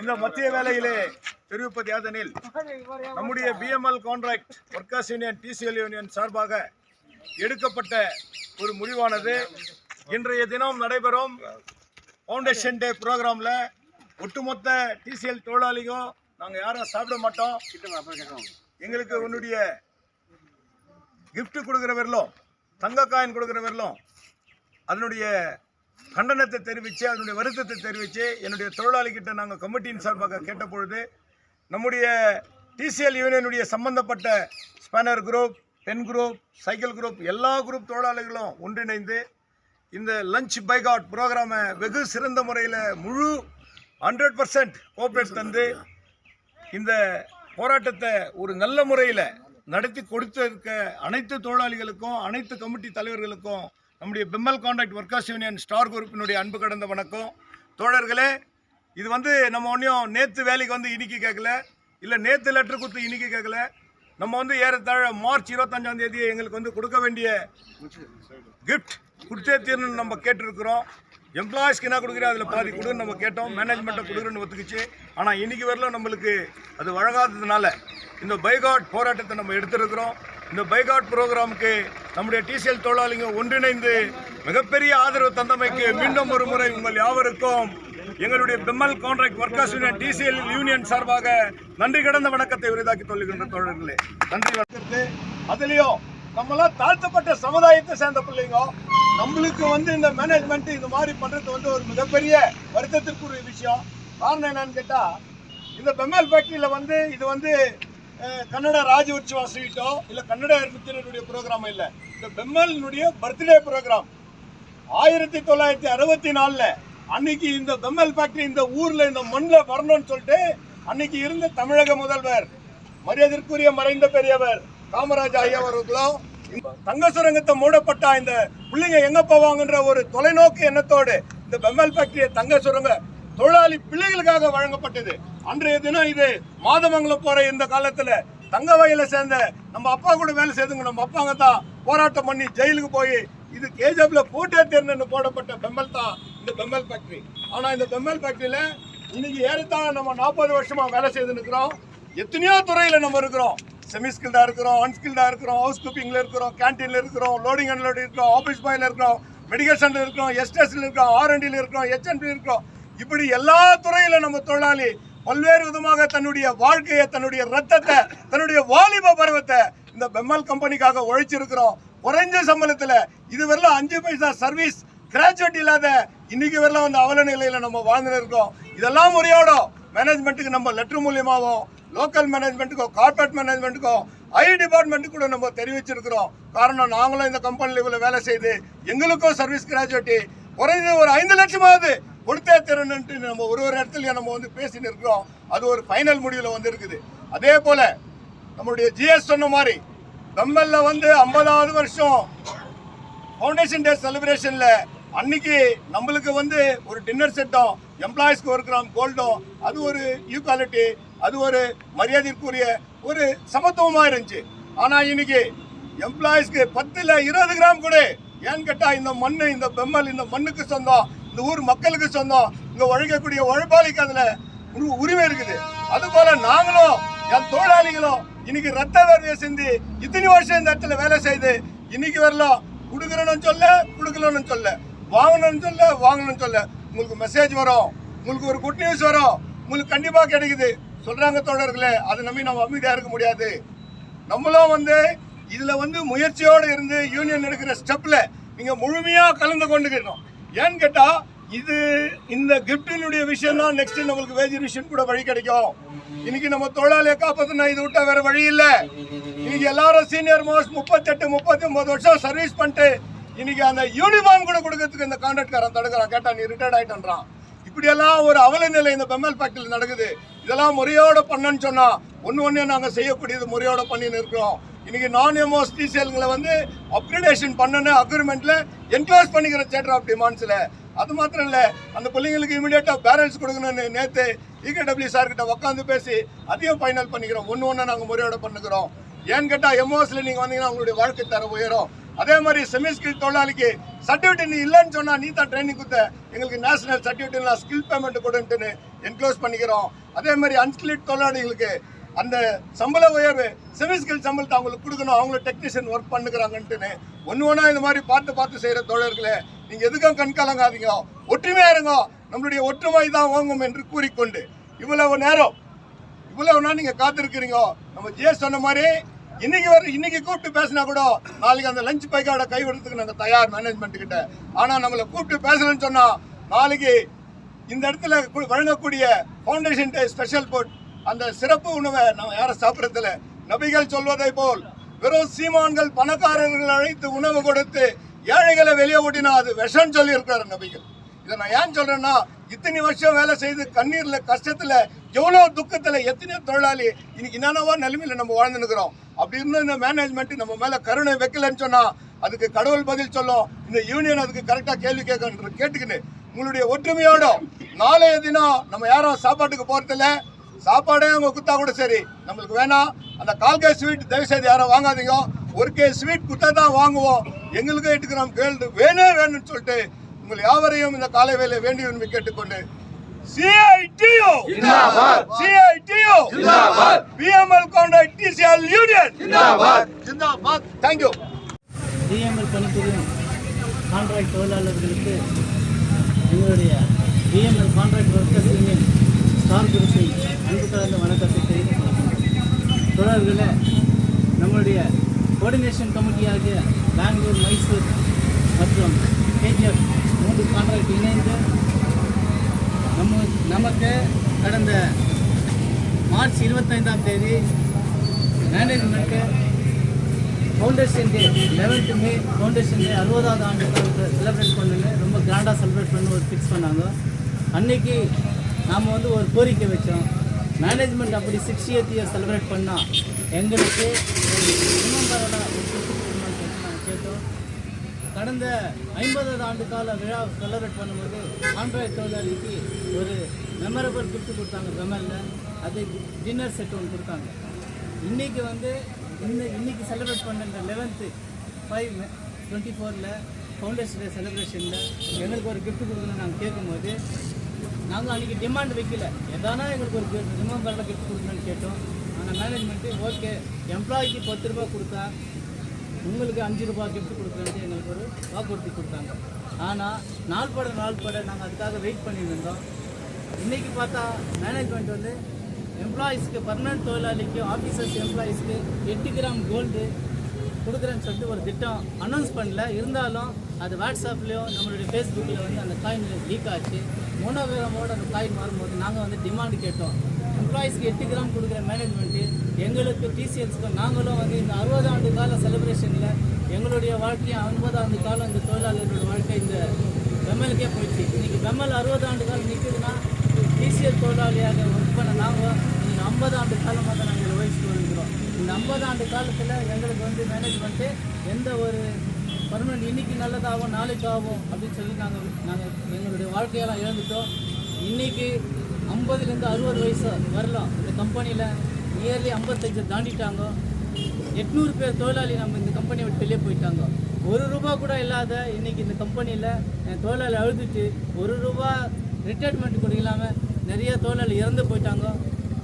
இந்த மத்திய வேலையிலே தெரிவிப்பது யாதனில் நம்முடைய BML contract workers union TCL union சார்பாக எடுக்கப்பட்ட ஒரு முடிவானது. இன்றைய தினம் நடைபெறும் ஃபவுண்டேஷன் டே ப்ரோக்ராமில் ஒட்டுமொத்த டிசிஎல் தொழிலாளியும் நாங்கள் யாரும் சாப்பிட மாட்டோம். எங்களுக்கு உன்னுடைய கிஃப்ட் கொடுக்குற வரலும் தங்க காயின் கொடுக்குற வரலும் அதனுடைய கண்டனத்தை தெரிவித்து அதனுடைய வருத்தத்தை தெரிவித்து என்னுடைய தொழிலாளிகிட்ட நாங்கள் கமிட்டியின் சார்பாக கேட்ட பொழுது நம்முடைய டிசிஎல் யூனியனுடைய சம்பந்தப்பட்ட spanner group pen group cycle group எல்லா குரூப் தொழிலாளிகளும் ஒன்றிணைந்து இந்த லஞ்ச் பைகாட் ப்ரோக்ராமை வெகு சிறந்த முறையில் முழு ஹண்ட்ரட் பர்சன்ட் கோஆப்ரேட் தந்து இந்த போராட்டத்தை ஒரு நல்ல முறையில் நடத்தி கொடுத்திருக்க அனைத்து தொழிலாளிகளுக்கும் அனைத்து கமிட்டி தலைவர்களுக்கும் நம்முடைய BEML contract workers union star குரூப்பினுடைய அன்பு கடந்த வணக்கம். தோழர்களே இது வந்து நம்ம ஒன்றையும் நேற்று வேலைக்கு வந்து இன்னைக்கு கேட்கல. இல்லை நேற்று லெட்ரு கொடுத்து இன்னைக்கு கேட்கல. நம்ம வந்து ஏறத்தாழ மார்ச் இருபத்தஞ்சாம் தேதி எங்களுக்கு வந்து கொடுக்க வேண்டிய கிஃப்ட் கொடுத்தே தீரணும்னு நம்ம கேட்டிருக்கிறோம். எம்ப்ளாயிஸ்க்கு என்ன கொடுக்குறோம் அதில் பாதி கொடுன்னு நம்ம கேட்டோம். மேனேஜ்மெண்ட்டை கொடுக்குறோன்னு ஒத்துக்குச்சு. ஆனால் இன்னைக்கு வரலும் நம்மளுக்கு. அது வழங்காததுனால இந்த பைகாட் போராட்டத்தை நம்ம எடுத்திருக்கிறோம். இந்த பைகாட் ப்ரோக்ராமுக்கு நம்முடைய டிசிஎல் தொழிலாளிங்க ஒன்றிணைந்து மிகப்பெரிய ஆதரவு தந்தமைக்கு மீண்டும் ஒரு முறை உங்கள் யாவருக்கும் எங்களுடைய BEML contract workers union TCL union சார்பாக நன்றி கடந்த வணக்கத்தை உரிதாக்கி சொல்லுகின்ற தோழர்களே. நன்றி வணக்கத்து. அதுலேயும் நம்மளாம் தாழ்த்தப்பட்ட சமுதாயத்தை சேர்ந்த பிள்ளைங்க நம்மளுக்கு வந்து இந்த மேனேஜ்மெண்ட் இந்த மாதிரி பண்ணுறது வந்து ஒரு மிகப்பெரிய வருத்தத்திற்குரிய விஷயம். காரணம் என்னன்னு கேட்டால் இந்த பெம்மல் ஃபேக்டரியில வந்து இது வந்து கன்னட ராஜ உற்சவா ஸ்வீட்டோ இல்லை கன்னட ப்ரோக்ராம் இல்லை. இந்த பெம்மலினுடைய பர்த்டே ப்ரோக்ராம். ஆயிரத்தி தொள்ளாயிரத்தி அறுபத்தி நாலுல அன்னைக்கு இந்த பெம்மல் ஃபேக்டரி இந்த ஊரில் இந்த மண்ணில் வரணும்னு சொல்லிட்டு அன்னைக்கு இருந்த தமிழக முதல்வர் மரியாதைக்குரிய மறைந்த பெரியவர் காமராஜ் ஐயா அவர்களும் தங்க சுரங்கத்தை மூடப்பட்ட இந்த பிள்ளைங்க எங்க போவாங்கன்ற ஒரு தொலைநோக்கு எண்ணத்தோடு இந்த பெம்மல் ஃபேக்டரி தங்க சுரங்க தொழிலாளி பிள்ளைகளுக்காக வழங்கப்பட்டது. அன்றைய தினம் இது மாதமங்கலம் போற இந்த காலத்துல தங்க வயல சேர்ந்த நம்ம அப்பா கூட வேலை செய்துங்க நம்ம அப்பாங்க தான் போராட்டம் பண்ணி ஜெயிலுக்கு போய் இது கேஜப்ல போட்டே தேர்ந்து போடப்பட்ட பெம்மல் தான் இந்த பெம்மல் ஃபேக்டரி ஆனா இந்த பெம்மல் ஃபேக்டரியில இன்னைக்கு ஏறத்தாழ நம்ம நாற்பது வருஷமா வேலை செய்து இருக்கிறோம். எத்தனையோ துறையில நம்ம இருக்கிறோம். செமிஸ்கில்டா இருக்கிறோம் அன்ஸ்கில்டா இருக்கிறோம் ஹவுஸ் கீப்பிங்ல இருக்கிறோம் கேன்டீன்ல இருக்கிறோம் லோடிங் அன்லோடிங் இருக்கிறோம் ஆபீஸ் பாயில இருக்கிறோம் மெடிக்கல் சென்டர் இருக்கிறோம் எஸ்டேஷன்ல இருக்கிறோம் ஆர்என்டில இருக்கிறோம் ஹெச்என்பி இருக்கிறோம். இப்படி எல்லா துறையில நம்ம தொழிலாளி பல்வேறு விதமாக தன்னுடைய வாழ்க்கையை தன்னுடைய ரத்தத்தை தன்னுடைய வாலிப பருவத்தை இந்த பெம்மல் கம்பெனிக்காக உழைச்சிருக்கிறோம். குறைஞ்ச சம்பளத்தில் இதுவரையிலும் அஞ்சு பைசா சர்வீஸ் கிராஜுவேட் இல்லாத இன்னைக்கு வரலாம் வந்து அவல நிலையில் நம்ம வாழ்ந்துட்டு இருக்கோம். இதெல்லாம் முறையோட மேனேஜ்மெண்ட்டுக்கு நம்ம லெட்டர் மூலியமாகவும் லோக்கல் மேனேஜ்மெண்ட்டுக்கும் கார்பரேட் மேனேஜ்மெண்ட்டுக்கும் ஐ டிபார்ட்மெண்ட்டுக்கு கூட நம்ம தெரிவிச்சிருக்கிறோம். காரணம் நாங்களும் இந்த கம்பெனியில் இவ்வளோ வேலை செய்து எங்களுக்கும் சர்வீஸ் கிராஜுவேட்டி குறைந்தது ஒரு ஐந்து லட்சமாவது கொடுத்தே திறன்ட்டு நம்ம ஒரு ஒரு இடத்துலயும் நம்ம வந்து பேசின்னு இருக்கிறோம் அது ஒரு ஃபைனல் முடிவில் வந்து இருக்குது அதே போல நம்மளுடைய ஜிஎஸ் சொன்ன மாதிரி கம்பல்ல வந்து ஐம்பதாவது வருஷம் ஃபவுண்டேஷன் டே செலிப்ரேஷனில் அன்னைக்கு நம்மளுக்கு வந்து ஒரு டின்னர் செட்டும் எம்ப்ளாயிஸ்க்கு ஒரு கிராம் கோல்டும் அது ஒரு ஈக்குவாலிட்டி அது ஒரு மரியாதைக்குரிய ஒரு சமத்துவமாக இருந்துச்சு. ஆனால் இன்னைக்கு எம்ப்ளாயிஸ்க்கு பத்தில் இருபது கிராம் கூட. ஏன்னு கேட்டால் இந்த மண் இந்த பெம்மல் இந்த மண்ணுக்கு சொந்தம். இந்த ஊர் மக்களுக்கு சொந்தம் இங்க உழைக்கக்கூடிய உழைப்பாளிக்கு அதுல உரிமை இருக்குது. அது போல நாங்களும் என் தொழிலாளிகளும் இன்னைக்கு ரத்த வேர்வையை சிந்தி இத்தனை வருஷம் இந்த இடத்துல வேலை செய்து இன்னைக்கு வரலாம். கொடுக்குறோன்னு சொல்ல கொடுக்கலன்னு சொல்ல. வாங்கணும்னு சொல்ல வாங்கணும்னு சொல்ல. உங்களுக்கு மெசேஜ் வரும். உங்களுக்கு ஒரு குட் நியூஸ் வரும். உங்களுக்கு கண்டிப்பா கிடைக்குது. சொல்றாங்க தோழர்களே அதை நம்பி நம்ம அமைதியா இருக்க முடியாது. நம்மளும் வந்து இதுல வந்து முயற்சியோடு இருந்து யூனியன் எடுக்கிற ஸ்டெப்ல நீங்க முழுமையா கலந்து கொண்டுக்கணும். ஏன்னு கேட்டா இது இந்த கிஃப்டினுடைய விஷயம் தான் நெக்ஸ்ட் நம்மளுக்கு வேஜ் விஷயம் கூட வழி கிடைக்கும். இன்னைக்கு நம்ம தொழிலாளியை காப்பாத்தினா இது விட்டா வேற வழி இல்ல. இன்னைக்கு எல்லாரும் சீனியர் மோஸ்ட் முப்பத்தெட்டு முப்பத்தி ஒன்பது வருஷம் சர்வீஸ் பண்ணிட்டு இன்னைக்கு அந்த யூனிஃபார்ம் கூட கொடுக்கறதுக்கு இந்த கான்ட்ராக்ட்காரன் தடுக்கிறான். கேட்டா நீ ரிட்டையர்ட் ஆயிட்டன்றான். இப்படியெல்லாம் ஒரு அவல நிலை இந்த பெம்மல் ஃபேக்டரியில் நடக்குது. இதெல்லாம் முறையோட பண்ணுன்னு சொன்னா ஒன்று ஒன்று நாங்கள் செய்யக்கூடியது முறையோட பண்ணின்னு இருக்கிறோம். இன்னைக்கு நான் எம்ஓஸ் டிசிஎல்களை வந்து அப்கிரேடேஷன் பண்ணணும் அக்ரிமெண்ட்ல என்க்ளோஸ் பண்ணிக்கிற சேட்டர் ஆஃப் டிமாண்ட்ஸில் அது மாத்திரம் இல்லை அந்த பிள்ளைங்களுக்கு இமீடியட்டாக பேரண்ட்ஸ் கொடுக்கணும்னு நேற்று இகேடபிள்யூ சார் கிட்ட உட்காந்து பேசி அதையும் ஃபைனல் பண்ணிக்கிறோம். ஒன்று ஒன்று நாங்கள் முறையோட பண்ணுக்கிறோம். ஏன்னு கேட்டால் எம்ஓஎஸ்ல நீங்கள் வந்தீங்கன்னா உங்களுடைய வாழ்க்கை தர உயரும். அதே மாதிரி செமி ஸ்கில் தொழிலாளிக்கு சர்டிஃபிகேட் நீ இல்லைன்னு சொன்னால் நீ தான் ட்ரைனிங் கொடுத்த. எங்களுக்கு நேஷனல் சர்டிஃபிகேட் ஸ்கில் பேமெண்ட் கொடுன்ட்டுன்னு என்க்ளோஸ் பண்ணிக்கிறோம். அதே மாதிரி அன்ஸ்கில்ட் தொழிலாளிகளுக்கு அந்த சம்பள உயர்வு செமிஸ்கில் சம்பளத்தை அவங்களுக்கு கொடுக்கணும். அவங்களும் டெக்னீஷியன் ஒர்க் பண்ணுகிறாங்கன்ட்டுன்னு ஒன்று ஒன்றா இந்த மாதிரி பார்த்து பார்த்து செய்கிற தொழிலர்களே நீங்கள் எதுக்கும் கண்கலங்காதீங்க ஒற்றுமையாக இருங்க. நம்மளுடைய ஒற்றுமை தான் வாங்கும் என்று கூறிக்கொண்டு. இவ்வளவு நேரம் இவ்வளவு நாள் நீங்கள் காத்திருக்கிறீங்க. நம்ம ஜே சொன்ன மாதிரி இன்னைக்கு வர இன்னைக்கு கூப்பிட்டு பேசினா கூட நாளைக்கு அந்த லஞ்ச் பைக்காட கை நாங்கள் தயார் மேனேஜ்மெண்ட் கிட்ட. ஆனால் நம்மளை கூப்பிட்டு பேசலன்னு சொன்னால் நாளைக்கு இந்த இடத்துல வழங்கக்கூடிய ஃபவுண்டேஷன் டே ஸ்பெஷல் ஃபுட் அந்த சிறப்பு உணவை நம்ம யாரும் சாப்பிட்றதில்ல. நபிகள் சொல்வதை போல் வெறும் சீமான்கள் பணக்காரர்கள் அழைத்து உணவு கொடுத்து ஏழைகளை வெளியே ஓட்டினா அது விஷம் சொல்லி நபிகள். இதை நான் ஏன் சொல்றேன்னா இத்தனை வருஷம் வேலை செய்து கண்ணீர்ல கஷ்டத்துல எவ்வளோ துக்கத்துல எத்தனையோ தொழிலாளி இன்னைக்கு என்னென்னவோ நிலைமையில நம்ம வாழ்ந்து இருக்கிறோம் அப்படி இருந்த இந்த மேனேஜ்மெண்ட் நம்ம மேல கருணை வைக்கலன்னு சொன்னா அதுக்கு கடவுள் பதில் சொல்லும். இந்த யூனியன் அதுக்கு கரெக்டா கேள்வி கேட்க கேட்டுக்கின்னு உங்களுடைய ஒற்றுமையோட நாளைய தினம் நம்ம யாரும் சாப்பாட்டுக்கு போறதில்ல. சாப்பாடே அவங்க குத்தா கூட சரி. நம்மளுக்கு வேணாம் அந்த கால் கே ஸ்வீட் தயவு செய்து யாரும் வாங்காதீங்க. ஒரு கே ஸ்வீட் குத்தா தான் வாங்குவோம். எங்களுக்கு எட்டு கிராம் கேள்வி வேணே வேணும்னு சொல்லிட்டு உங்கள் யாவரையும் இந்த காலை வேலை வேண்டி விரும்பி கேட்டுக்கொண்டு CITU CITU BML contract TCL union thank you DML பணிபுரியும் கான்ட்ராக்ட் தொழிலாளர்களுக்கு எங்களுடைய BML contract workers union star குரூப்பை அன்பு கலந்த வணக்கத்தை தெரிவித்துக் கொள்கிறேன் தொடர்களே நம்மளுடைய கோஆர்டினேஷன் கமிட்டியாகிய பெங்களூர் மைசூர் மற்றும் கேஜிஎஃப் மூன்று கான்ட்ராக்ட் இணைந்து நம்ம நமக்கு கடந்த மார்ச் இருபத்தைந்தாம் தேதி management foundation day eleventh May foundation day அறுபதாவது ஆண்டு செலிப்ரேட் பண்ணுங்க ரொம்ப கிராண்டாக செலிப்ரேட் பண்ணி ஒரு ஃபிக்ஸ் பண்ணாங்க. அன்னைக்கு நாம் வந்து ஒரு கோரிக்கை வச்சோம். மேனேஜ்மெண்ட் அப்படி சிக்ஸ் இயர்த் இயர் செலிப்ரேட் பண்ணால் எங்களுக்கு கேட்டோம். கடந்த ஐம்பதாவது ஆண்டு கால விழா செலிப்ரேட் பண்ணும்போது ஆண்ட்ராய்ட் தொழிலாளிக்கு ஒரு மெமரபிள் கிஃப்ட் கொடுத்தாங்க பெமலில் அது டின்னர் செட் ஒன்று கொடுத்தாங்க. இன்றைக்கி வந்து இந்த இன்னைக்கு செலிப்ரேட் பண்ணுற லெவன்த்து ஃபைவ் டுவெண்ட்டி ஃபோரில் ஃபவுண்டேஷன் டே செலிப்ரேஷனில் எங்களுக்கு ஒரு கிஃப்ட் கொடுக்கணும் நாங்கள் கேட்கும்போது நாங்கள் அன்றைக்கி டிமாண்ட் வைக்கல. எதானா எங்களுக்கு ஒரு ரிமெம்பரில் கிஃப்ட் கொடுக்கணும்னு கேட்டோம். ஆனால் மேனேஜ்மெண்ட்டு ஓகே எம்ப்ளாய்க்கு பத்து ரூபா கொடுத்தா உங்களுக்கு அஞ்சு ரூபா கிஃப்ட் கொடுக்குறது எங்களுக்கு ஒரு வாக்குறுதி கொடுத்தாங்க. ஆனால் நாள் பட நாள் பட நாங்கள் அதுக்காக வெயிட் பண்ணியிருந்தோம் இன்றைக்கி பார்த்தா மேனேஜ்மெண்ட் வந்து எம்ப்ளாயீஸ்க்கு பர்மனன்ட் தொழிலாளிக்கு ஆஃபீஸர்ஸ் எம்ப்ளாயீஸ்க்கு எட்டு கிராம் கோல்டு கொடுக்குறேன்னு சொல்லிட்டு ஒரு திட்டம் அனௌன்ஸ் பண்ணல. இருந்தாலும் அது வாட்ஸ்அப்லேயோ நம்மளுடைய ஃபேஸ்புக்கில் வந்து அந்த காயின் லீக் ஆச்சு. மோனோகிராமோட அந்த காயின் மாறும்போது நாங்கள் வந்து டிமாண்ட் கேட்டோம். எம்ப்ளாயீஸ்க்கு எட்டு கிராம் கொடுக்குற மேனேஜ்மெண்ட்டு எங்களுக்கு டிசிஎல்ஸ்க்கு நாங்களும் வந்து இந்த அறுபது ஆண்டு கால செலிப்ரேஷனில் எங்களுடைய வாழ்க்கையை ஐம்பது ஆண்டு காலம் இந்த தொழிலாளர்களோட வாழ்க்கை இந்த பெம்மலுக்கே போயிடுச்சு. இன்றைக்கி பெம்மல் அறுபது ஆண்டு காலம் நிற்குதுன்னா டிசிஎல் தொழிலாளியாக ஒர்க் பண்ண நாங்கள் இந்த ஐம்பது ஆண்டு காலமாக தான் நாங்கள் வகிச்சுட்டு வருகிறோம் இந்த ஐம்பது ஆண்டு காலத்தில் எங்களுக்கு வந்து மேனேஜ்மெண்ட்டு எந்த ஒரு பர்மனெண்ட் இன்னைக்கு நல்லதாகும் நாளைக்கு ஆகும் அப்படின்னு சொல்லி நாங்கள் நாங்கள் எங்களுடைய வாழ்க்கையெல்லாம் இழந்துட்டோம். இன்னைக்கு ஐம்பதுலேருந்து அறுபது வயசு வரலாம். இந்த கம்பெனியில் நியர்லி ஐம்பத்தஞ்சு தாண்டிட்டாங்க. எட்நூறு பேர் தொழிலாளி நம்ம இந்த கம்பெனியை விட்டு வெளியே போயிட்டாங்க. ஒரு ரூபா கூட இல்லாத இன்னைக்கு இந்த கம்பெனியில் தொழிலாளி அழுதுட்டு ஒரு ரூபா ரிட்டையர்மெண்ட் கூட இல்லாமல் நிறைய தொழிலாளி இறந்து போயிட்டாங்க.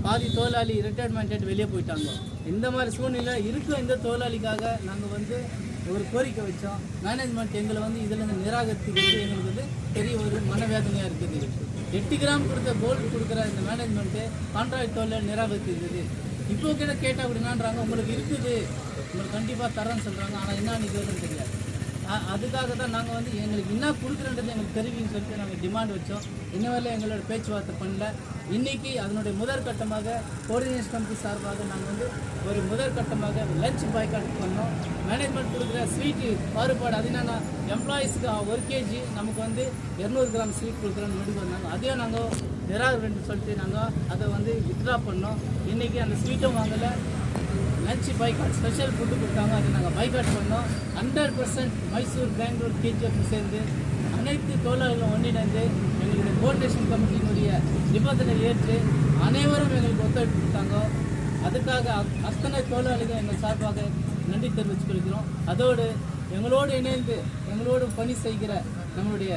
பாதி தொழிலாளி ரிட்டையர்மெண்ட் வெளியே போயிட்டாங்க. இந்த மாதிரி சூழ்நிலை இருக்கும் இந்த தொழிலாளிக்காக நாங்கள் வந்து ஒரு கோரிக்கை வச்சோம். மேனேஜ்மெண்ட் எங்களை வந்து இதில் நிராகரித்து நிராகரித்துக்கிட்டு எங்களுக்கு வந்து பெரிய ஒரு மனவேதனையாக இருக்குது. எட்டு கிராம் கொடுத்த கோல்டு கொடுக்குற இந்த மேனேஜ்மெண்ட்டு கான்ட்ராக்ட் தொழில் நிராகரித்துருக்குது இப்போ கிட்ட கேட்டால் அப்படின்னான்றாங்க உங்களுக்கு இருக்குது. உங்களுக்கு கண்டிப்பாக தரேன்னு சொல்கிறாங்க ஆனால் என்ன நிற்கிறதுன்னு தெரியாது. அதுக்காக தான் நாங்கள் வந்து எங்களுக்கு என்ன கொடுக்குறன்றது எங்களுக்கு தெரிவின்னு சொல்லிட்டு நாங்கள் டிமாண்ட் வச்சோம். இன்ன வரையிலும் எங்களோட பேச்சுவார்த்தை பண்ணல. இன்றைக்கி அதனுடைய முதற்கட்டமாக கோஆர்டினேஷன் கமிட்டி சார்பாக நாங்கள் வந்து ஒரு முதற்கட்டமாக லஞ்ச் பாய்காட் பண்ணோம். மேனேஜ்மெண்ட் கொடுக்குற ஸ்வீட்டு பாறுபாடு அது என்னென்னா எம்ப்ளாயீஸ்க்கு ஒரு கேஜி நமக்கு வந்து இரநூறு கிராம் ஸ்வீட் கொடுக்குறோன்னு முடிவு வந்தாங்க அதையும் நாங்கள் நிராகரின்னு சொல்லிட்டு நாங்கள் அதை வந்து வித்ட்ரா பண்ணோம். இன்றைக்கி அந்த ஸ்வீட்டும் வாங்கலை. லஞ்ச் பாய்காட் ஸ்பெஷல் ஃபுட்டு கொடுத்தாங்க. அதை நாங்கள் பைக்காட் பண்ணோம். Hundred percent Mysore Bangalore KGF சேர்ந்து அனைத்து தொழிலாளர்களும் ஒன்றிணைந்து எங்களுடைய கோஆர்டினேஷன் கமிட்டியினுடைய நிபந்தனை ஏற்று அனைவரும் எங்களுக்கு ஒத்துழைப்பு கொடுத்தாங்க. அதுக்காக அத்தனை தொழிலாளிகள் எங்கள் சார்பாக நன்றி தெரிவித்துக் கொள்கிறோம். அதோடு எங்களோடு இணைந்து எங்களோடு பணி செய்கிற நம்மளுடைய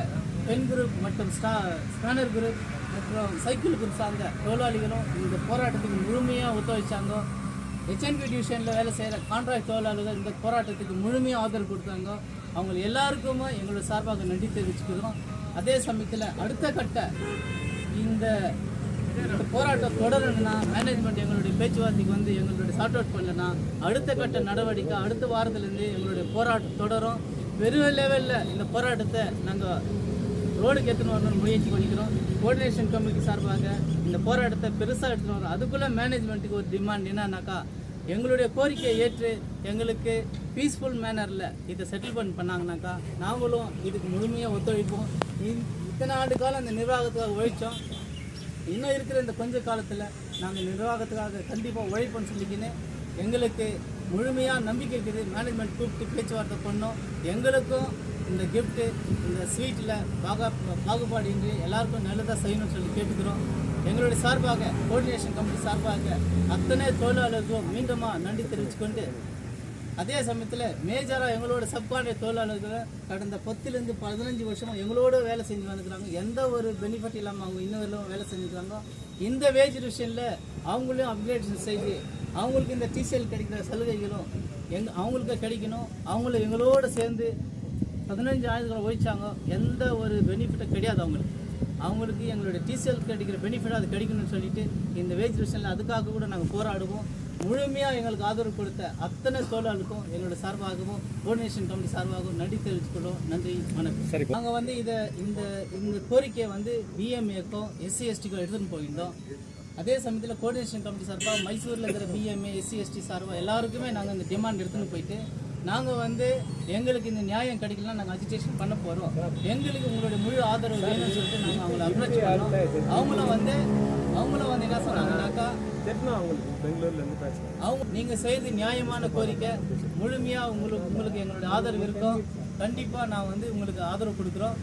பெண் குரூப் மற்றும் ஸ்டா ஸ்பேனர் குரூப் மற்றும் சைக்கிள் குரூப் சார்ந்த தொழிலாளிகளும் இந்த போராட்டத்துக்கு முழுமையாக ஒத்துழைச்சாங்க. ஹெச்என்பி டிவிஷனில் வேலை செய்கிற கான்ட்ராக்ட் தொழிலாளர்கள் இந்த போராட்டத்துக்கு முழுமையாக ஆதரவு கொடுத்தாங்க. அவங்க எல்லாருக்குமே எங்களோட சார்பாக நன்றி தெரிவிச்சுக்கிறோம். அதே சமயத்தில் அடுத்த கட்ட இந்த போராட்டம் தொடரணும்னா மேனேஜ்மெண்ட் எங்களுடைய பேச்சுவார்த்தைக்கு வந்து எங்களுடைய சார்ட் அவுட் பண்ணலன்னா அடுத்த கட்ட நடவடிக்கை அடுத்த வாரத்துலேருந்து எங்களுடைய போராட்டம் தொடரும். பெரிய லெவலில் இந்த போராட்டத்தை நாங்கள் ரோடுக்கு எடுத்துன்னு வரணும்னு முயற்சி பண்ணிக்கிறோம். கோஆர்டினேஷன் கமிட்டி சார்பாக இந்த போராட்டத்தை பெருசாக எடுத்துன்னு வரோம். அதுக்குள்ளே மேனேஜ்மெண்ட்டுக்கு ஒரு டிமாண்ட் என்னன்னாக்கா எங்களுடைய கோரிக்கையை ஏற்று எங்களுக்கு பீஸ்ஃபுல் மேனரில் இதை செட்டில்மெண்ட் பண்ணாங்கனாக்கா நாங்களும் இதுக்கு முழுமையாக ஒத்துழைப்போம். இத்தனை ஆண்டு காலம் அந்த நிர்வாகத்துக்காக உழைச்சோம். இன்னும் இருக்கிற இந்த கொஞ்ச காலத்தில் நாங்கள் நிர்வாகத்துக்காக கண்டிப்பாக உழைப்போம்னு சொல்லிக்கின்னு எங்களுக்கு முழுமையாக நம்பிக்கை இருக்குது. மேனேஜ்மெண்ட் கூப்பிட்டு பேச்சுவார்த்தை பண்ணோம். எங்களுக்கும் இந்த கிஃப்ட்டு இந்த ஸ்வீட்டில் பாகா பாகுபாடின்றி எல்லாருக்கும் நல்லதாக செய்யணும்னு சொல்லி கேட்டுக்கிறோம். எங்களுடைய சார்பாக கோஆர்டினேஷன் கமிட்டி சார்பாக அத்தனை தொழிலாளர்களுக்கும் மீண்டுமாக நன்றி தெரிவித்துக்கொண்டு அதே சமயத்தில் மேஜராக எங்களோட சப்கான்ட்ராக்ட் தொழிலாளர்கள் கடந்த பத்துலேருந்து பதினஞ்சு வருஷமாக எங்களோட வேலை செஞ்சு வந்துக்கிறாங்க எந்த ஒரு பெனிஃபிட் இல்லாமல் அவங்க இன்னும் வரலும் வேலை செஞ்சுக்கிறாங்க இந்த வேஜ் விஷயத்தில் அவங்களையும் அப்கிரேட் செய்து அவங்களுக்கு இந்த டிசிஎல் கிடைக்கிற சலுகைகளும் எங் அவங்களுக்கு கிடைக்கணும். அவங்களும் எங்களோட சேர்ந்து பதினஞ்சு ஆண்டுகளை ஒழிச்சாங்க. எந்த ஒரு பெனிஃபிட்டும் கிடையாது அவங்களுக்கு. அவங்களுக்கு எங்களுடைய டிசிஎல் கிடைக்கிற பெனிஃபிட் அது கிடைக்கணும்னு சொல்லிட்டு இந்த வேஜ் விஷயத்தில் அதுக்காக கூட நாங்கள் போராடுவோம். முழுமையாக எங்களுக்கு ஆதரவு கொடுத்த அத்தனை தொழிலாளருக்கும் எங்களோட சார்பாகவும் கோஆர்டினேஷன் கமிட்டி சார்பாகவும் நன்றி தெரிவித்துக்கொள்வோம் நன்றி வணக்கம். சரி நாங்கள் வந்து இதை இந்த இந்த கோரிக்கையை வந்து பிஎம்ஏக்கும் எஸ்சி எஸ்டிக்கும் எடுத்துன்னு போயிருந்தோம். அதே சமயத்தில் கோஆர்டினேஷன் கமிட்டி சார்பாக மைசூரில் இருக்கிற பிஎம்ஏ எஸ்சி எஸ்டி சார்பாக எல்லாருக்குமே நாங்கள் இந்த டிமாண்ட் எடுத்துன்னு போயிட்டு நாங்கள் வந்து எங்களுக்கு இந்த நியாயம் கிடைக்கலனா நாங்கள் அஜிடேஷன் பண்ண போகிறோம் எங்களுக்கு உங்களுடைய முழு ஆதரவு வேணும்னு சொல்லிட்டு நாங்கள் அவங்கள அப்ரோச் பண்ணோம். அவங்களும் வந்து அவங்களும் வந்து என்ன சொன்னாங்கன்னாக்கா அவங்க நீங்கள் செய்த நியாயமான கோரிக்கை முழுமையாக உங்களுக்கு உங்களுக்கு எங்களுடைய ஆதரவு இருக்கும். கண்டிப்பாக நான் வந்து உங்களுக்கு ஆதரவு கொடுக்குறோம்.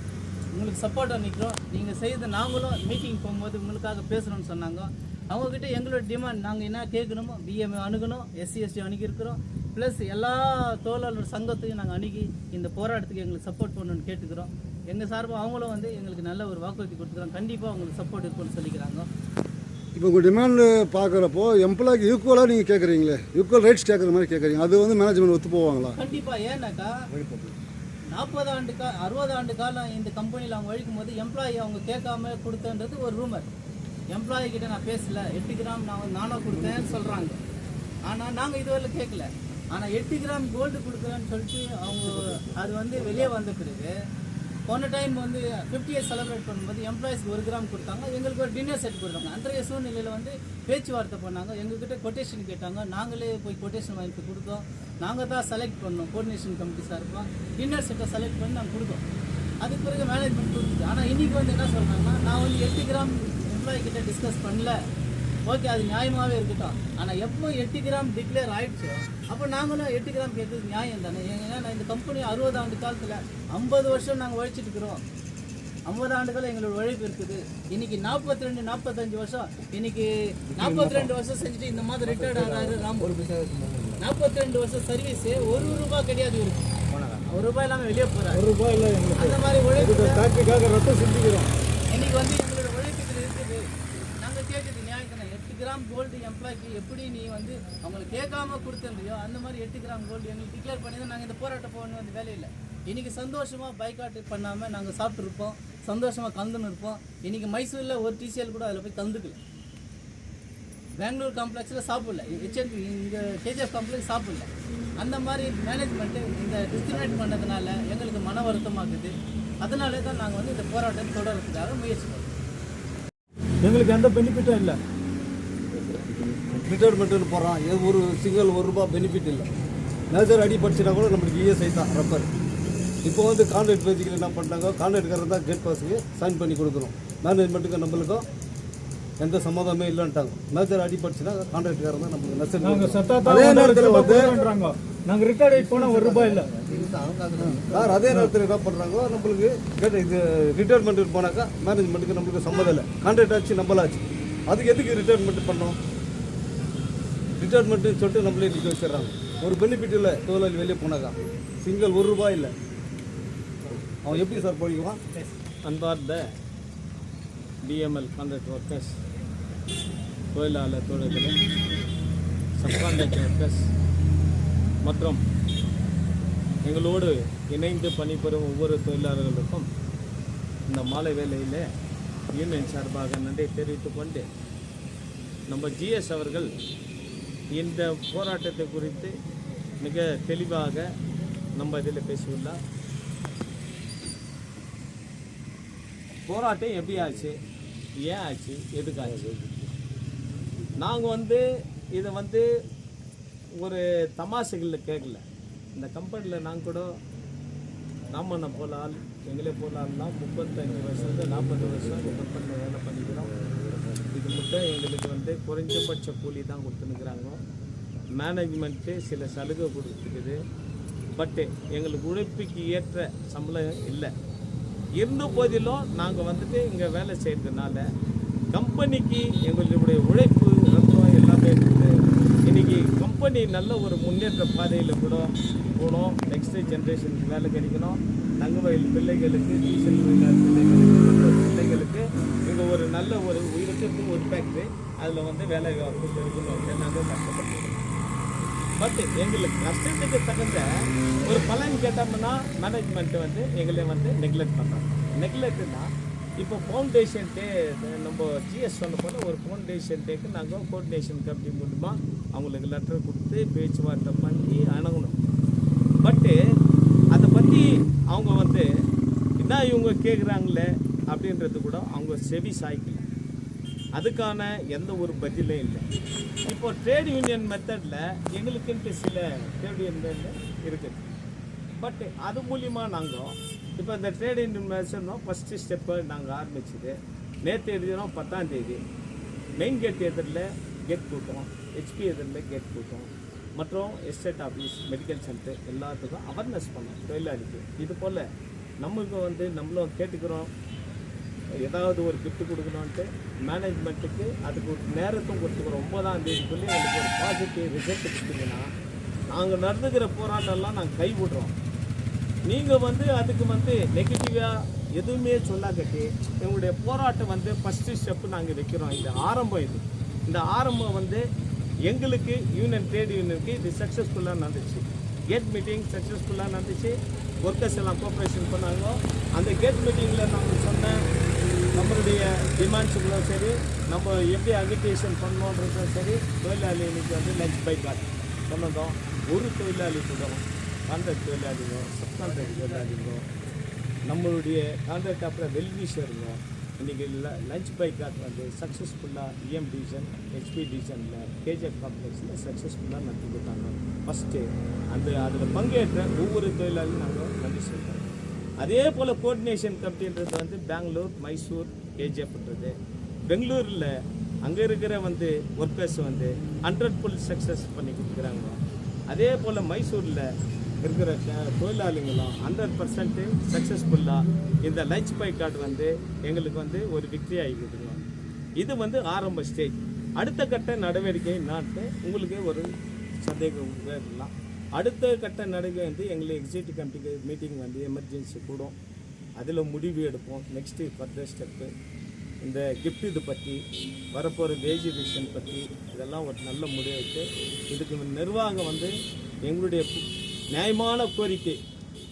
உங்களுக்கு சப்போர்ட்டாக நிற்கிறோம் நீங்கள் செய்த நாங்களும் மீட்டிங் போகும்போது உங்களுக்காக பேசணும்னு சொன்னாங்க. அவங்கக்கிட்ட எங்களோட டிமாண்ட் நாங்கள் என்ன கேட்கணுமோ பிஎம்ஏ அணுகணும் எஸ்சி எஸ்டி அணுகியிருக்கிறோம். ப்ளஸ் எல்லா தொழிலாளர் சங்கத்தையும் நாங்கள் அணுகி இந்த போராட்டத்துக்கு எங்களுக்கு சப்போர்ட் பண்ணணும்னு கேட்டுக்கிறோம். எங்கள் சார்பாக அவங்களும் வந்து எங்களுக்கு நல்ல ஒரு வாக்குறுதி கொடுத்துக்கிறோம் கண்டிப்பாக அவங்களுக்கு சப்போர்ட் இருக்கும்னு சொல்லிக்கிறாங்க. இப்போ உங்கள் டிமாண்டு பார்க்குறப்போ எம்ப்ளாய்க்கு ஈக்குவலாக நீங்கள் கேட்குறீங்களே? ஈக்குவல் ரைட்ஸ் கேட்குற மாதிரி கேட்குறீங்க. அது வந்து மேனேஜ்மெண்ட் ஒத்து போவாங்களா? கண்டிப்பா. ஏன்னாக்கா நாற்பது ஆண்டு கா அறுபது ஆண்டு காலம் இந்த கம்பெனியில் அவங்க உழைக்கும் போது எம்ப்ளாயி அவங்க கேட்காம கொடுத்தன்றது ஒரு ரூமர் எம்ப்ளாயி கிட்ட நான் பேசல. எட்டு கிராம் நான் வந்து நானோ கொடுத்தேன்னு சொல்றாங்க. ஆனா நாங்க இதுவரை கேட்கல ஆனா எட்டு கிராம் கோல்டு கொடுக்குறேன்னு சொல்லிட்டு அவங்க அது வந்து வெளியே வந்த பிறகு போன டைம் வந்து ஃபிஃப்டி இயர்ஸ் செலிப்ரேட் பண்ணும்போது எம்ப்ளாயிஸ்க்கு ஒரு கிராம் கொடுத்தாங்க. எங்களுக்கு ஒரு டின்னர் செட் கொடுத்தாங்க. அன்றைய சூழ்நிலையில் வந்து பேச்சுவார்த்தை பண்ணாங்க. எங்ககிட்ட கொட்டேஷன் கேட்டாங்க. நாங்களே போய் கொட்டேஷன் வாங்கி கொடுத்தோம். நாங்கள் தான் செலக்ட் பண்ணோம். கோஆர்டினேஷன் கமிட்டி சார்பாக டின்னர் செட்டை செலக்ட் பண்ணி நாங்கள் கொடுத்தோம். அதுக்கு பிறகு மேனேஜ்மெண்ட் கொடுத்துச்சு. ஆனால் இன்றைக்கி வந்து என்ன சொல்கிறாங்கன்னா நான் வந்து எட்டு கிராம் எம்ப்ளாயி கிட்ட டிஸ்கஸ் பண்ணல. ஓகே அது நியாயமாகவே இருக்கட்டும். ஆனால் எப்போ எட்டு கிராம் டிக்ளேர் ஆயிடுச்சோ அப்போ நாங்களும் எட்டு கிராம் கேட்கறது நியாயம் தானே. ஏன்னா இந்த கம்பெனி அறுபது ஆண்டு காலத்தில் ஐம்பது வருஷம் நாங்கள் உழைச்சிட்டு இருக்கிறோம். ஐம்பது ஆண்டுகள் எங்களோட உழைப்பு இருக்குது. இன்னைக்கு நாற்பத்தி ரெண்டு நாற்பத்தஞ்சு வருஷம். இன்னைக்கு நாற்பத்தி ரெண்டு வருஷம் செஞ்சுட்டு இந்த மாதிரி ரிட்டையர்ட் ஆகிறாரு ராம். நாற்பத்தி ரெண்டு வருஷம் சர்வீஸ் ஒரு ரூபாய் கிடையாது இருக்கு ஒரு ரூபாய் இல்லாமல் வெளியே போகிறாரு ஒரு ரூபாய் இல்லை எங்களுக்கு. அந்த மாதிரி உழைப்பு ரத்தம் இன்னைக்கு வந்து எங்களோட உழைப்பு இதில் இருக்குது நாங்கள் கேட்குறது நியாயம் தானே எட்டு கிராம் ரூபாய்க்கு எப்படி நீ வந்து அவங்களுக்கு கேட்காம கொடுத்துருந்தியோ அந்த மாதிரி எட்டு கிராம் கோல்டு எங்களுக்கு டிக்ளேர் பண்ணி தான் நாங்கள் இந்த போராட்டம் போகணும் வந்து வேலையில் இன்றைக்கி சந்தோஷமாக பைக்காட்டு பண்ணாமல் நாங்கள் சாப்பிட்ருப்போம் சந்தோஷமாக கலந்துன்னு இருப்போம். இன்றைக்கி மைசூரில் ஒரு டிசிஎல் கூட அதில் போய் கலந்துக்கல பெங்களூர் காம்ப்ளெக்ஸில் சாப்பிடல. ஹெச்என்பி இந்த கேஜிஎஃப் காம்ப்ளெக்ஸ் சாப்பிடல. அந்த மாதிரி மேனேஜ்மெண்ட்டு இந்த டிஸ்கிரிமினேட் பண்ணதுனால எங்களுக்கு மன வருத்தமாகுது. அதனால தான் நாங்கள் வந்து இந்த போராட்டம் தொடர்றதுக்காக முயற்சி பண்ணுறோம் எங்களுக்கு எந்த பெனிஃபிட்டும் இல்லை. ரிட்டையர்மெண்ட்டுன்னு போகிறான் இது ஒரு சிங்கிள் ஒரு ரூபா பெனிஃபிட் இல்லை. மேஜர் அடி படிச்சுனா கூட நம்மளுக்கு இஎஸ்ஐ தான் ரப்பர் இப்போ வந்து கான்ட்ராக்ட் பேசிக்கில் என்ன பண்ணிட்டாங்க கான்ட்ராக்ட்காரர் தான் கேட் பாஸுக்கு சைன் பண்ணி கொடுக்கணும் மேனேஜ்மெண்ட்டுக்கு நம்மளுக்கும் எந்த சம்மதமே இல்லைன்ட்டாங்க. மேஜர் அடி படிச்சுனா கான்ட்ராக்ட்காரர் தான் நம்மளுக்கு நெசன் அதே நேரத்தில் வந்து நாங்கள் ரிட்டையர்ட் போனால் ஒரு ரூபாய் இல்லை. சார் அதே நேரத்தில் என்ன பண்ணுறாங்க நம்மளுக்கு கேட்ட இது ரிட்டையர்மெண்ட் போனாக்கா மேனேஜ்மெண்ட்டுக்கு நம்மளுக்கு சம்மதம் இல்லை. கான்ட்ராக்ட் ஆச்சு நம்மளாச்சு. அதுக்கு எதுக்கு ரிட்டையர்மெண்ட் பண்ணோம்? ரிட்டைர்மெண்ட்டுன்னு சொல்லிட்டு நம்மளே நிற்க வச்சிடுறாங்க. ஒரு பெனிஃபிட் இல்லை தொழிலாளி வெளியே போனாக்கா சிங்கிள் ஒரு ரூபாய் இல்லை. அவன் எப்படி சார் போய்க்குவான்? அன்பார்ந்த டிஎம்எல் கான்ட்ராக்ட் ஒர்க்கர்ஸ் தொழிலாளர் தொழில்களே சப்கான்ட்ராக்ட் ஒர்க்கர்ஸ் மற்றும் எங்களோடு இணைந்து பணிபுரியும் ஒவ்வொரு தொழிலாளர்களுக்கும் இந்த மாலை வேலையில் யூனியன் சார்பாக நன்றி தெரிவித்துக்கொண்டு நம்ம ஜிஎஸ் அவர்கள் இந்த போராட்டத்தை குறித்து மிக தெளிவாக நம்ம இதில் பேசியுள்ளார் போராட்டம் எப்படி ஆச்சு? ஏன் ஆச்சு? எதுக்கு ஆச்சு நாங்கள் வந்து இதை வந்து ஒரு தமாசுகளில் கேட்கல இந்த கம்பெனியில் நாங்கள் கூட ராமண்ண போல ஆள் எங்களே போல முப்பத்தஞ்சு வருஷம் நாற்பது வருஷம் கம்பெனியில் வேலை பண்ணிக்கிறோம். இது மட்டும் எங்களுக்கு வந்து குறைஞ்சபட்ச கூலி தான் கொடுத்துனுக்குறாங்க மேனேஜ்மெண்ட்டு சில சலுகை கொடுத்துருக்குது பட்டு எங்களுக்கு உழைப்புக்கு ஏற்ற சம்பளம் இல்லை. இருந்த போதிலும் நாங்கள் வந்துட்டு இங்கே வேலை செய்கிறதுனால கம்பெனிக்கு எங்களுடைய உழைப்பு ரத்தம் எல்லாமே இருக்குது. இன்றைக்கி கம்பெனி நல்ல ஒரு முன்னேற்ற பாதையில் கூட போகணும். நெக்ஸ்ட் ஜென்ரேஷனுக்கு வேலை கிடைக்கணும். தங்க வயல் பிள்ளைகளுக்கு டீசல் பிள்ளைகளுக்கு பிள்ளைகளுக்கு இங்கே ஒரு நல்ல ஒரு உயிருக்கு ஒரு ஃபேக்ட்ரி அதில் வந்து வேலை வாய்ப்பு கிடைக்கணும் நாங்கள் கஷ்டப்பட்டுருக்கோம் பட் எங்களுக்கு கஷ்டத்துக்கு தகுந்த ஒரு பலன் கேட்டோம்னா மேனேஜ்மெண்ட் வந்து எங்களை வந்து நெக்லெக்ட் பண்ணுறாங்க நெக்லெக்ட்னா இப்போ ஃபவுண்டேஷன் டே நம்ம ஜிஎஸ் சொன்ன போல ஒரு ஃபவுண்டேஷன் டேக்கு நாங்கள் கோஆர்டினேஷன் கமிட்டி மூலமா அவங்களுக்கு லெட்டர் கொடுத்து பேச்சுவார்த்தை பண்ணி அணுகணும். பட்டு அதை பற்றி அவங்க வந்து என்ன இவங்க கேட்குறாங்களே அப்படின்றது கூட அவங்க செவி சாய்க்கு அதுக்கான எந்த ஒரு பதிலும் இல்லை. இப்போ ட்ரேட் யூனியன் மெத்தடில் எங்களுக்குன்ட்டு சில ட்ரேட் யூனியன் இருக்குது பட் அது மூலிமா நாங்கள் இப்போ இந்த ட்ரேட் யூனியன் மெத்தட்னோம் ஃபஸ்ட்டு ஸ்டெப்பு நாங்கள் ஆரம்பிச்சது. நேற்று எழுதினோம் பத்தாம் தேதி. மெயின் கேட் எதிரில் கேட் கூட்டம் ஹெச்பி எதிரில் கேட் கூட்டம் மற்றும் எஸ்டேட் ஆஃபீஸ் மெடிக்கல் சென்டர் எல்லாத்துக்கும் அவேர்னஸ் பண்ணோம் தொழிலாளிக்கு. இது போல் நம்மளுக்கு வந்து நம்மளும் கேட்டுக்கிறோம். ஏதாவது ஒரு கிஃப்ட் கொடுக்கணுன்ட்டு மேனேஜ்மெண்ட்டுக்கு அதுக்கு ஒரு நேரத்தும் கொடுத்துக்கிறோம் ஒன்பதாம் சொல்லி எங்களுக்கு ஒரு பாசிட்டிவ் ரிசல்ட் கொடுத்தீங்கன்னா நாங்கள் நடந்துக்கிற போராட்டம்லாம் நாங்கள் கைவிடுறோம். நீங்கள் வந்து அதுக்கு வந்து நெகட்டிவாக எதுவுமே சொல்லாக்கட்டி எங்களுடைய போராட்டம் வந்து ஃபஸ்ட்டு ஸ்டெப்பு நாங்கள் வைக்கிறோம். இந்த ஆரம்பம் இது. இந்த ஆரம்பம் வந்து எங்களுக்கு யூனியன் ட்ரேட் யூனியனுக்கு இது சக்ஸஸ்ஃபுல்லாக நடந்துச்சு. கேட் மீட்டிங் சக்ஸஸ்ஃபுல்லாக நடந்துச்சு. ஒர்க்கர்ஸ் எல்லாம் கோஆப்ரேஷன் பண்ணாங்க. அந்த கேட் மீட்டிங்கில் நாங்கள் சொன்ன நம்மளுடைய டிமாண்ட்ஸுங்களும் சரி நம்ம எப்படி அகிட்டேஷன் பண்ணோன்றதும் சரி தொழிலாளி இன்னைக்கு வந்து லஞ்ச் பை கார்டு சொன்னதும் ஒரு தொழிலாளி கூட கான்ட்ராக்ட் தொழிலாளிங்க சப்கான்ட்ராக்ட் தொழிலாளிங்க நம்மளுடைய கான்ட்ராக்ட் அப்புறம் வெல்விஷருங்க இன்றைக்கி லஞ்ச் பை கார்டு வந்து சக்ஸஸ்ஃபுல்லாக இஎம் டிவிஷன் ஹெச்பி டிவிஷனில் கேஜிஎஃப் காம்ப்ளெக்ஸில் சக்ஸஸ்ஃபுல்லாக நடத்தி கொடுத்தாங்க. ஃபஸ்ட்டு அந்த அதில் பங்கேற்ற ஒவ்வொரு தொழிலாளியும் நாங்கள் நன்றி சொல்கிறோம் அதே போல் கோஆர்டினேஷன் கமிட்டின்றது வந்து பெங்களூர் மைசூர் கேஜிஎஃப்ன்றது பெங்களூரில் அங்கே இருக்கிற வந்து ஒர்க்கர்ஸ் வந்து ஹண்ட்ரட் ஃபுல் சக்ஸஸ் பண்ணி கொடுக்குறாங்க. அதே போல் மைசூரில் இருக்கிற தொழிலாளிகளும் ஹண்ட்ரட் பர்சன்ட்டு சக்ஸஸ்ஃபுல்லாக இந்த லஞ்ச் பை கார்டு வந்து எங்களுக்கு வந்து ஒரு விக்ரி ஆகிக்குதுங்க இது வந்து ஆரம்ப ஸ்டேஜ் அடுத்த கட்ட நடவடிக்கை நாட்டு உங்களுக்கு ஒரு சந்தேகம் வரலாம் அடுத்த கட்ட நடவடிக்கை வந்து எங்களுக்கு எக்ஸிக்யூட்டிவ் கமிட்டிக்கு மீட்டிங் வந்து எமர்ஜென்சி கூடும். அதில் முடிவு எடுப்போம். நெக்ஸ்ட்டு ஃபர்தர் ஸ்டெப்பு இந்த கிஃப்ட் இது பற்றி வரப்போகிற வேஜ் விஷன் பற்றி இதெல்லாம் ஒரு நல்ல முடிவெடுத்து இதுக்கு நிர்வாகம் வந்து எங்களுடைய நியாயமான கோரிக்கை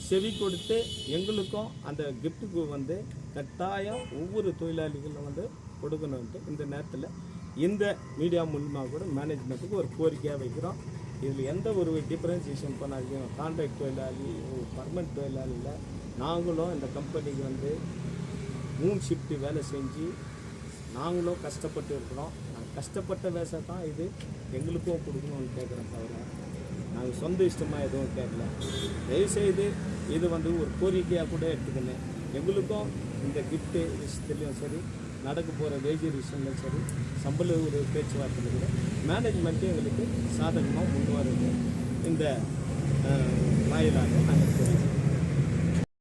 செவி கொடுத்து எங்களுக்கும் அந்த கிஃப்ட்டுக்கு வந்து கட்டாயம் ஒவ்வொரு தொழிலாளிகளும் வந்து கொடுக்கணுன்ட்டு இந்த நேரத்தில் இந்த மீடியா மூலியமாக கூட மேனேஜ்மெண்ட்டுக்கு ஒரு கோரிக்கையாக வைக்கிறோம். இதில் எந்த ஒரு டிஃப்ரென்சியேஷன் பண்ணாதீங்க. கான்ட்ராக்ட் தொழிலாளி பர்மனெண்ட் தொழிலாளியில் நாங்களும் இந்த கம்பெனிக்கு வந்து மூணு ஷிஃப்ட்டு வேலை செஞ்சு நாங்களும் கஷ்டப்பட்டு இருக்கிறோம். நாங்கள் கஷ்டப்பட்ட வேலை தான் இது. எங்களுக்கும் கொடுக்கணும்னு கேட்குறோம் தவிர நாங்கள் சொந்த இஷ்டமாக எதுவும் கேட்கல. தயவுசெய்து இது வந்து ஒரு கோரிக்கையாக கூட எடுத்துக்கணும் எங்களுக்கும் இந்த கிஃப்ட்டு விஷயத்துலையும் சரி நடக்க போகிற வேஜ் விஷயங்களும் சரி சம்பள ஒரு பேச்சுவார்த்தையில் கூட மேனேஜ்மெண்ட்டும் எங்களுக்கு சாதகமாக முன் இந்த வாயிலாக நாங்கள் தெரிவிக்கிறோம்